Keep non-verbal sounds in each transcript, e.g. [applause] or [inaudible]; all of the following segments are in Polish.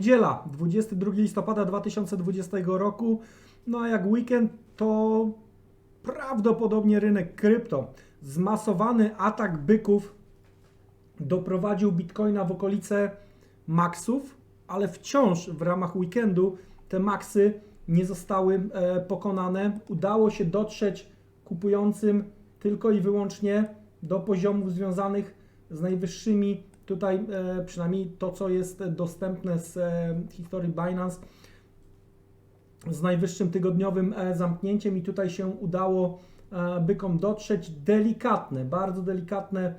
Niedziela, 22 listopada 2020 roku. No a jak weekend, to prawdopodobnie rynek krypto. Zmasowany atak byków doprowadził Bitcoina w okolice maksów, ale wciąż w ramach weekendu te maksy nie zostały e, pokonane. Udało się dotrzeć kupującym tylko i wyłącznie do poziomów związanych z najwyższymi, tutaj e, przynajmniej to, co jest dostępne z e, historii Binance, z najwyższym tygodniowym e, zamknięciem i tutaj się udało bykom dotrzeć. Delikatne, bardzo delikatne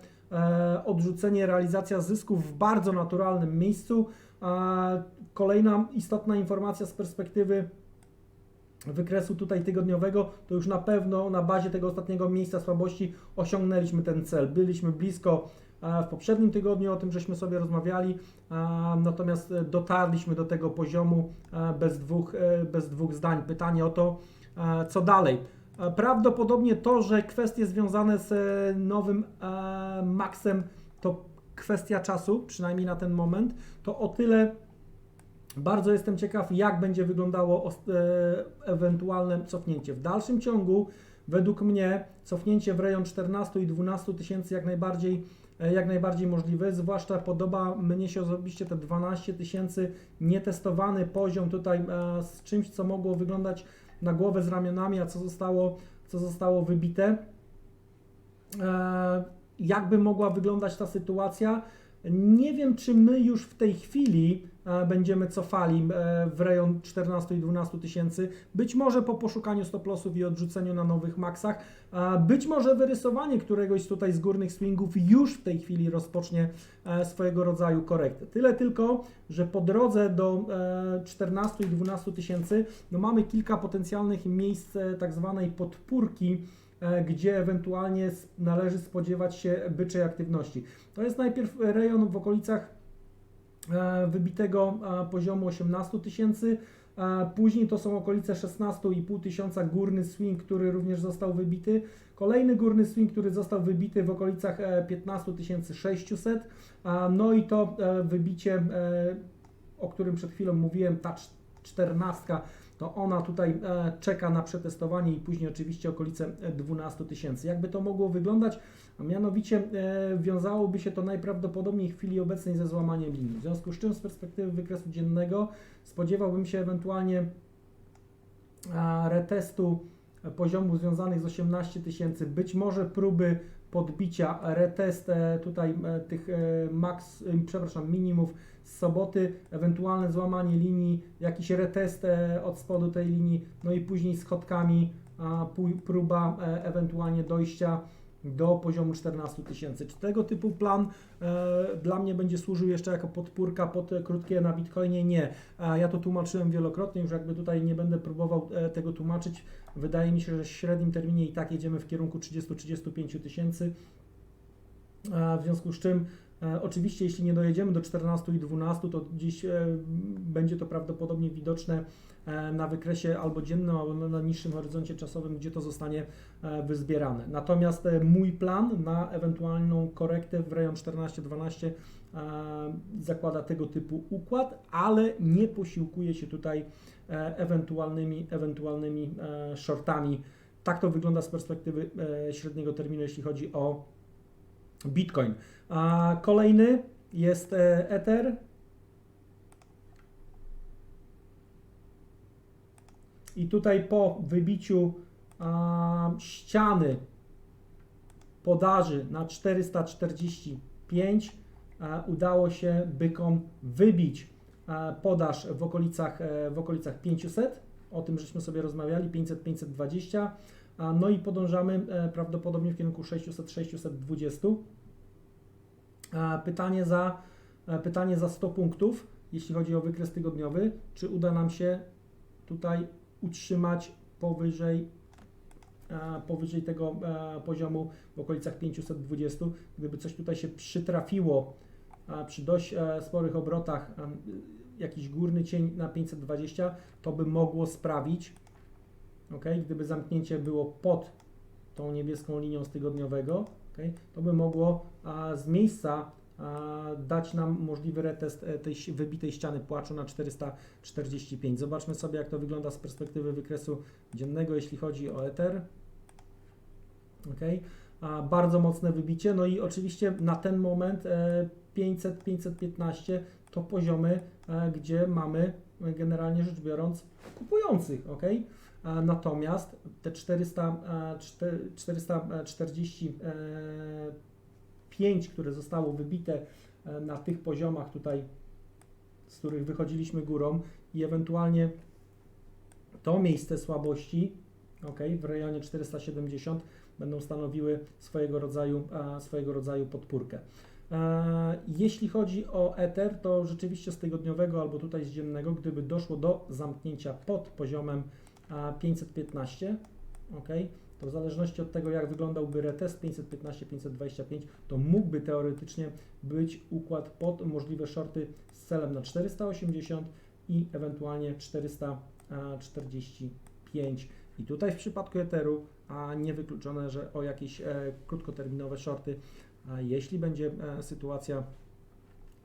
odrzucenie, realizacja zysków w bardzo naturalnym miejscu. Kolejna istotna informacja z perspektywy wykresu tutaj tygodniowego, to już na pewno na bazie tego ostatniego miejsca słabości osiągnęliśmy ten cel. Byliśmy blisko w poprzednim tygodniu, o tym żeśmy sobie rozmawiali, natomiast e, dotarliśmy do tego poziomu e, bez dwóch, e, bez dwóch zdań. Pytanie o to, co dalej. Prawdopodobnie to, że kwestie związane z nowym maksem to kwestia czasu, przynajmniej na ten moment, to o tyle bardzo jestem ciekaw, jak będzie wyglądało ewentualne cofnięcie. W dalszym ciągu, według mnie, cofnięcie w rejon 14 i 12 tysięcy jak najbardziej, e, jak najbardziej możliwe. Zwłaszcza podoba mnie się osobiście te 12 tysięcy, nietestowany poziom tutaj e, z czymś, co mogło wyglądać na głowę z ramionami, a co zostało, co zostało wybite. E, jakby mogła wyglądać ta sytuacja? Nie wiem, czy my już w tej chwili e, będziemy cofali e, w rejon 14 i 12 tysięcy. Być może po poszukaniu stop-lossów i odrzuceniu na nowych maksach. a Być może wyrysowanie któregoś tutaj z górnych swingów już w tej chwili rozpocznie e, swojego rodzaju korektę. Tyle tylko, że po drodze do e, 14 i 12 tysięcy no mamy kilka potencjalnych miejsc e, tak zwanej podpórki, e, gdzie ewentualnie należy spodziewać się byczej aktywności. To jest najpierw rejon w okolicach e, wybitego e, poziomu 18 tysięcy, e, później to są okolice 16,5 tysiąca górny swing, który również został wybity, kolejny górny swing, który został wybity w okolicach e, 15 600, a no i to e, wybicie, e, o którym przed chwilą mówiłem, ta cz- czternastka, to ona tutaj e, czeka na przetestowanie i później oczywiście okolice e, 12 tysięcy. Jakby to mogło wyglądać? Mianowicie e, wiązałoby się to najprawdopodobniej w chwili obecnej ze złamaniem linii. W związku z czym z perspektywy wykresu dziennego spodziewałbym się ewentualnie retestu poziomów związanych z 18 tysięcy, być może próby podbicia, retest e, tutaj e, tych e, max, przepraszam, minimów z soboty, ewentualne złamanie linii, jakiś retest od spodu tej linii, no i później schodkami próba ewentualnie dojścia do poziomu 14 tysięcy. Czy tego typu plan e, dla mnie będzie służył jeszcze jako podpórka pod e, krótkie na Bitcoinie? Nie. A ja to tłumaczyłem wielokrotnie, już jakby tutaj nie będę próbował e, tego tłumaczyć. Wydaje mi się, że w średnim terminie i tak jedziemy w kierunku 30-35 tysięcy. E, W związku z czym, e, oczywiście, jeśli nie dojedziemy do 14 i 12, to dziś e, będzie to prawdopodobnie widoczne e, na wykresie albo dziennym, albo na- niższym horyzoncie czasowym, gdzie to zostanie e, wyzbierane. Natomiast e, mój plan na ewentualną korektę w rejon 14-12 e, zakłada tego typu układ, ale nie posiłkuje się tutaj e, ewentualnymi, ewentualnymi e, shortami. Tak to wygląda z perspektywy e, średniego terminu, jeśli chodzi o Bitcoin. Kolejny jest e, Ether. I tutaj po wybiciu a, ściany podaży na 445 a, udało się bykom wybić a, podaż w okolicach, e, w okolicach 500. O tym żeśmy sobie rozmawiali, 500-520. A, No i podążamy e, prawdopodobnie w kierunku 600-620. A, Pytanie za, e, pytanie za 100 punktów, jeśli chodzi o wykres tygodniowy. Czy uda nam się tutaj utrzymać powyżej, e, powyżej tego e, poziomu w okolicach 520? Gdyby coś tutaj się przytrafiło a, przy dość e, sporych obrotach, jakiś górny cień na 520, to by mogło sprawić, ok, gdyby zamknięcie było pod tą niebieską linią z tygodniowego, ok, to by mogło z miejsca e, dać nam możliwy retest e, tej wybitej ściany płaczu na 445. Zobaczmy sobie, jak to wygląda z perspektywy wykresu dziennego, jeśli chodzi o Ether. Okay. A bardzo mocne wybicie. No i oczywiście na ten moment e, 500-515 to poziomy, e, gdzie mamy e, generalnie rzecz biorąc kupujących. ok? Natomiast te 400, e, czte- 445, które zostało wybite e, na tych poziomach tutaj, z których wychodziliśmy górą i ewentualnie to miejsce słabości, ok, w rejonie 470 będą stanowiły swojego rodzaju, e, swojego rodzaju podpórkę. E, Jeśli chodzi o Ether, to rzeczywiście z tygodniowego albo tutaj z dziennego, gdyby doszło do zamknięcia pod poziomem e, 515, ok, to w zależności od tego, jak wyglądałby retest 515-525, to mógłby teoretycznie być układ pod możliwe shorty z celem na 480 i ewentualnie 445. I tutaj w przypadku Etheru, a niewykluczone, że o jakieś e, krótkoterminowe shorty, a jeśli będzie e, sytuacja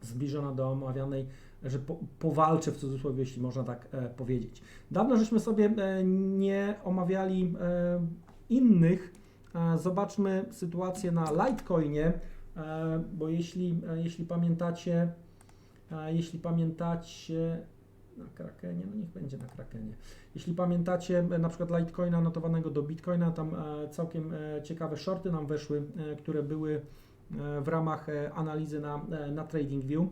zbliżona do omawianej, że po, powalczy w cudzysłowie, jeśli można tak e, powiedzieć. Dawno żeśmy sobie e, nie omawiali e, innych. E, zobaczmy sytuację na Litecoinie, e, bo jeśli, e, jeśli pamiętacie, jeśli pamiętacie na Krakenie, no niech będzie na Krakenie. Jeśli pamiętacie na przykład Litecoina notowanego do Bitcoina, tam całkiem ciekawe shorty nam weszły, które były w ramach analizy na, na TradingView.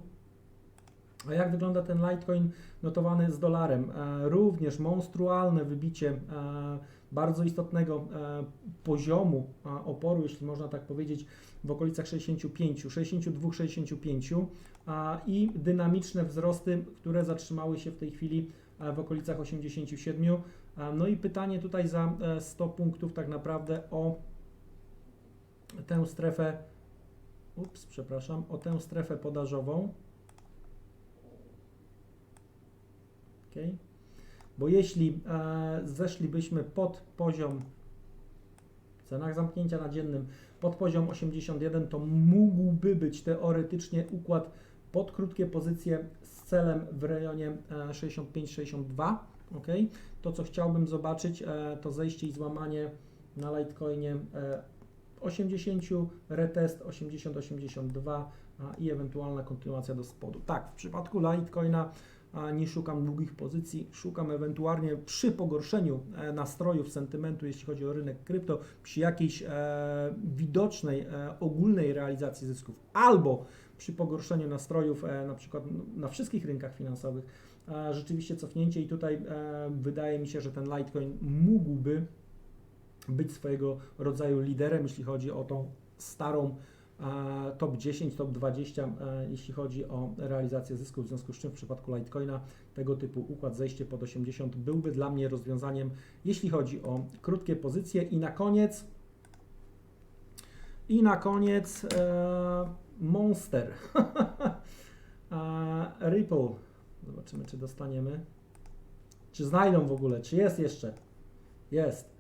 A jak wygląda ten Litecoin notowany z dolarem? E, Również monstrualne wybicie e, bardzo istotnego e, poziomu oporu, jeśli można tak powiedzieć, w okolicach 65, 62, 65 a, i dynamiczne wzrosty, które zatrzymały się w tej chwili w okolicach 87. A, No i pytanie tutaj za e, 100 punktów tak naprawdę o tę strefę, ups, przepraszam, o tę strefę podażową. Okay. Bo jeśli e, zeszlibyśmy pod poziom w cenach zamknięcia na dziennym pod poziom 81, to mógłby być teoretycznie układ pod krótkie pozycje z celem w rejonie e, 65-62. ok? To, co chciałbym zobaczyć, e, to zejście i złamanie na Litecoinie e, 80, retest 80-82 a, i ewentualna kontynuacja do spodu. Tak, w przypadku Litecoina nie szukam długich pozycji, szukam ewentualnie przy pogorszeniu e, nastrojów, sentymentu, jeśli chodzi o rynek krypto, przy jakiejś e, widocznej, e, ogólnej realizacji zysków, albo przy pogorszeniu nastrojów, na przykład na wszystkich rynkach finansowych, rzeczywiście cofnięcie i tutaj wydaje mi się, że ten Litecoin mógłby być swojego rodzaju liderem, jeśli chodzi o tą starą top 10, top 20, e, jeśli chodzi o realizację zysków, w związku z czym w przypadku Litecoina tego typu układ zejście pod 80 byłby dla mnie rozwiązaniem, jeśli chodzi o krótkie pozycje. I na koniec i na koniec e, Monster. [laughs] E, Ripple. Zobaczymy czy dostaniemy. Czy znajdą w ogóle, czy jest jeszcze? Jest.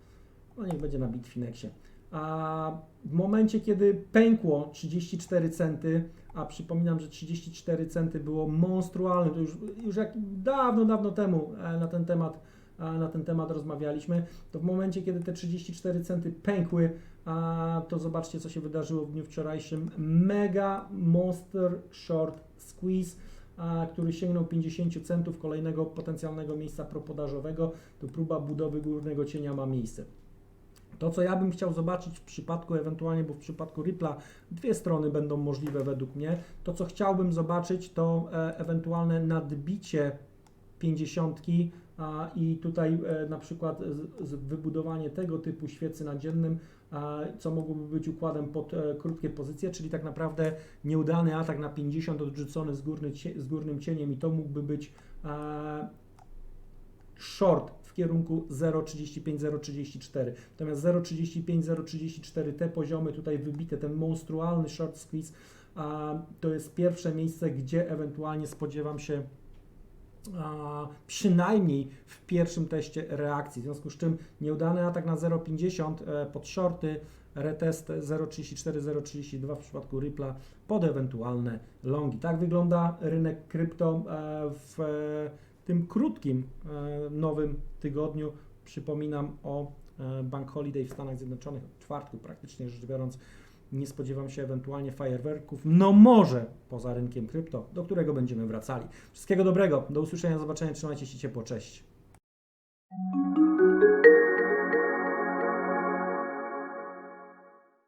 No niech będzie na Bitfinexie a w momencie, kiedy pękło 34 centy, a przypominam, że 34 centy było monstrualne, to już, już jak dawno, dawno temu e, na ten temat e, na ten temat rozmawialiśmy, to w momencie, kiedy te 34 centy pękły, to zobaczcie, co się wydarzyło w dniu wczorajszym. Mega monster short squeeze, który sięgnął 50 centów kolejnego potencjalnego miejsca propodażowego. To próba budowy górnego cienia ma miejsce. To, co ja bym chciał zobaczyć w przypadku ewentualnie, bo w przypadku Rippla dwie strony będą możliwe według mnie. To, co chciałbym zobaczyć, to e, ewentualne nadbicie 50 a, i tutaj e, na przykład z, z wybudowanie tego typu świecy nadziennym, a, co mogłoby być układem pod e, krótkie pozycje, czyli tak naprawdę nieudany atak na 50 odrzucony z, górny, z górnym cieniem i to mógłby być e, short w kierunku 0,35-0,34. Natomiast 0,35-0,34 te poziomy tutaj wybite, ten monstrualny short squeeze, a, to jest pierwsze miejsce, gdzie ewentualnie spodziewam się a, przynajmniej w pierwszym teście reakcji. W związku z czym nieudany atak na 0,50 e, pod shorty retest 0,34, 0,32 w przypadku Ripple'a pod ewentualne longi. Tak wygląda rynek krypto e, w tym krótkim e, nowym tygodniu. Przypominam o e, Bank Holiday w Stanach Zjednoczonych, czwartku praktycznie rzecz biorąc. Nie spodziewam się ewentualnie fajerwerków, no może poza rynkiem krypto, do którego będziemy wracali. Wszystkiego dobrego, do usłyszenia, zobaczenia, trzymajcie się ciepło, cześć.